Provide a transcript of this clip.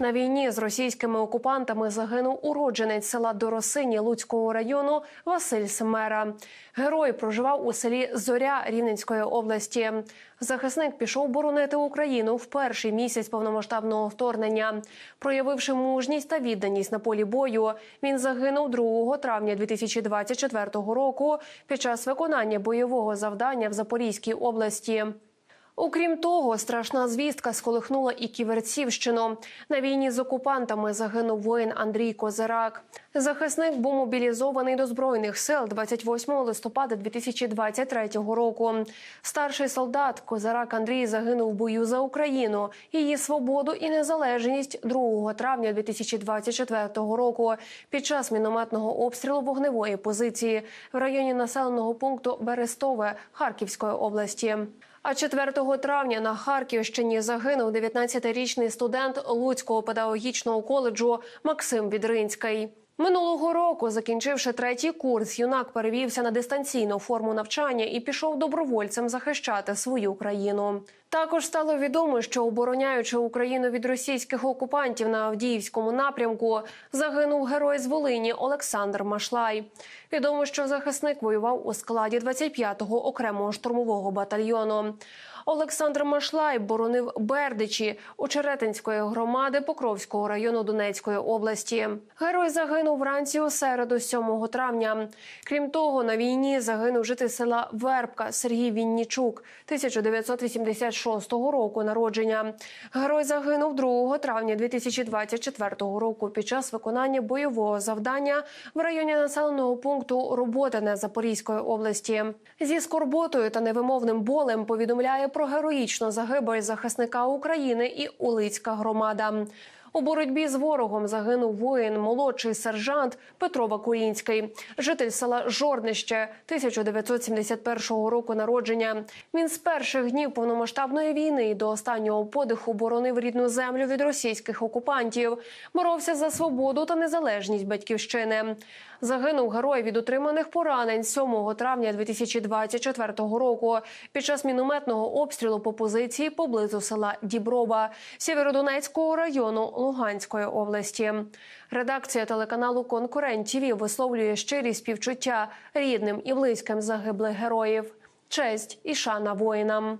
На війні з російськими окупантами загинув уродженець села Доросині Луцького району Василь Семера. Герой проживав у селі Зоря Рівненської області. Захисник пішов боронити Україну в перший місяць повномасштабного вторгнення. Проявивши мужність та відданість на полі бою, він загинув 2 травня 2024 року під час виконання бойового завдання в Запорізькій області. Окрім того, страшна звістка сколихнула і Ківерцівщину. На війні з окупантами загинув воїн Андрій Козирак. Захисник був мобілізований до збройних сил 28 листопада 2023 року. Старший солдат Козирак Андрій загинув в бою за Україну, її свободу і незалежність 2 травня 2024 року під час мінометного обстрілу вогневої позиції в районі населеного пункту Берестове Харківської області. А 4 травня на Харківщині загинув 19-річний студент Луцького педагогічного коледжу Максим Відринський. Минулого року, закінчивши третій курс, юнак перевівся на дистанційну форму навчання і пішов добровольцем захищати свою країну. Також стало відомо, що обороняючи Україну від російських окупантів на Авдіївському напрямку, загинув герой з Волині Олександр Машлай. Відомо, що захисник воював у складі 25-го окремого штурмового батальйону. Олександр Машлай боронив Бердичі у Черетинської громади Покровського району Донецької області. Герой загинув вранці у середу, 7 травня. Крім того, на війні загинув житель села Вербка Сергій Віннічук 1986 року народження. Герой загинув 2 травня 2024 року під час виконання бойового завдання в районі населеного пункту Роботине Запорізької області. Зі скорботою та невимовним болем повідомляє про героїчну загибель захисника України і Улицька громада. У боротьбі з ворогом загинув воїн, молодший сержант Петро Вакулінський, житель села Жорнище 1971 року народження. Він з перших днів повномасштабної війни і до останнього подиху боронив рідну землю від російських окупантів, боровся за свободу та незалежність батьківщини. Загинув герой від отриманих поранень 7 травня 2024 року під час мінометного обстрілу по позиції поблизу села Діброва Сєвєродонецького району Луганської області. Редакція телеканалу Конкурент ТІВІ висловлює щирі співчуття рідним і близьким загиблих героїв. Честь і шана воїнам.